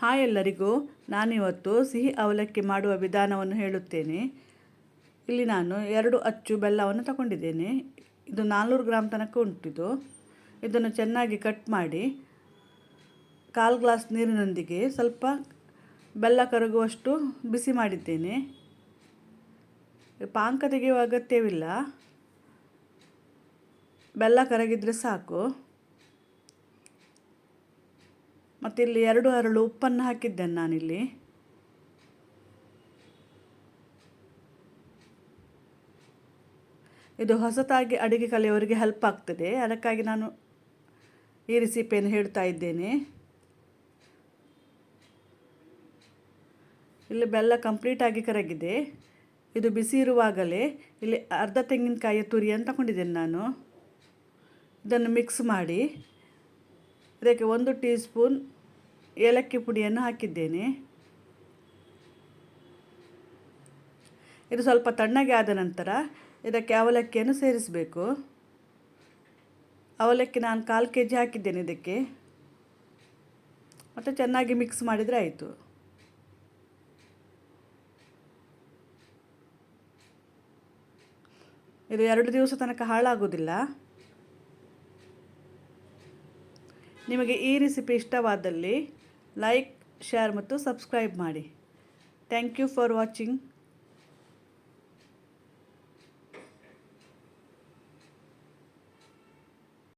Hi ಎಲ್ಲರಿಗೂ. ನಾನಿವತ್ತು ಸಿಹಿ ಅವಲಕ್ಕಿ ಮಾಡುವ ವಿಧಾನವನ್ನು ಹೇಳುತ್ತೇನೆ. ಇಲ್ಲಿ ನಾನು ಎರಡು ಅಚ್ಚು ಬೆಲ್ಲವನ್ನು ತಗೊಂಡಿದ್ದೇನೆ. ಇದು ನಾನ್ನೂರು ಗ್ರಾಮ್ ತನಕ ಉಂಟಿದು. ಇದನ್ನು ಚೆನ್ನಾಗಿ ಕಟ್ ಮಾಡಿ ಕಾಲು ಗ್ಲಾಸ್ ನೀರಿನೊಂದಿಗೆ ಸ್ವಲ್ಪ ಬೆಲ್ಲ ಕರಗುವಷ್ಟು ಬಿಸಿ ಮಾಡಿದ್ದೇನೆ. ಪಾಕ ತೆಗೆಯುವ ಅಗತ್ಯವಿಲ್ಲ. ಬೆಲ್ಲ ಕರಗಿದರೆ ಸಾಕು. ಮತ್ತು ಇಲ್ಲಿ ಎರಡು ಅರಳು ಉಪ್ಪನ್ನು ಹಾಕಿದ್ದೇನೆ ನಾನಿಲ್ಲಿ. ಇದು ಹೊಸತಾಗಿ ಅಡುಗೆ ಕಲಿಯವರಿಗೆ ಹೆಲ್ಪ್ ಆಗ್ತದೆ. ಅದಕ್ಕಾಗಿ ನಾನು ಈ ರೆಸಿಪಿಯನ್ನು ಹೇಳ್ತಾ ಇದ್ದೇನೆ. ಇಲ್ಲಿ ಬೆಲ್ಲ ಕಂಪ್ಲೀಟಾಗಿ ಕರಗಿದೆ. ಇದು ಬಿಸಿ ಇರುವಾಗಲೇ ಇಲ್ಲಿ ಅರ್ಧ ತೆಂಗಿನಕಾಯಿಯ ತುರಿಯನ್ನು ತಗೊಂಡಿದ್ದೇನೆ ನಾನು. ಇದನ್ನು ಮಿಕ್ಸ್ ಮಾಡಿ. ಇದಕ್ಕೆ ಒಂದು ಟೀ ಸ್ಪೂನ್ ಏಲಕ್ಕಿ ಪುಡಿಯನ್ನು ಹಾಕಿದ್ದೇನೆ. ಇದು ಸ್ವಲ್ಪ ತಣ್ಣಗೆ ಆದ ನಂತರ ಇದಕ್ಕೆ ಅವಲಕ್ಕಿಯನ್ನು ಸೇರಿಸಬೇಕು. ಅವಲಕ್ಕಿ ನಾನು ಕಾಲು ಕೆ ಜಿ ಹಾಕಿದ್ದೇನೆ ಇದಕ್ಕೆ. ಮತ್ತು ಚೆನ್ನಾಗಿ ಮಿಕ್ಸ್ ಮಾಡಿದರೆ ಆಯಿತು. ಇದು ಎರಡು ದಿವಸ ತನಕ ಹಾಳಾಗೋದಿಲ್ಲ ನಿಮಗೆ ಈ ರೆಸಿಪಿ ಇಷ್ಟವಾದಲ್ಲಿ ಲೈಕ್ ಶೇರ್ ಮತ್ತು ಸಬ್ಸ್ಕ್ರೈಬ್ ಮಾಡಿ. Thank you for watching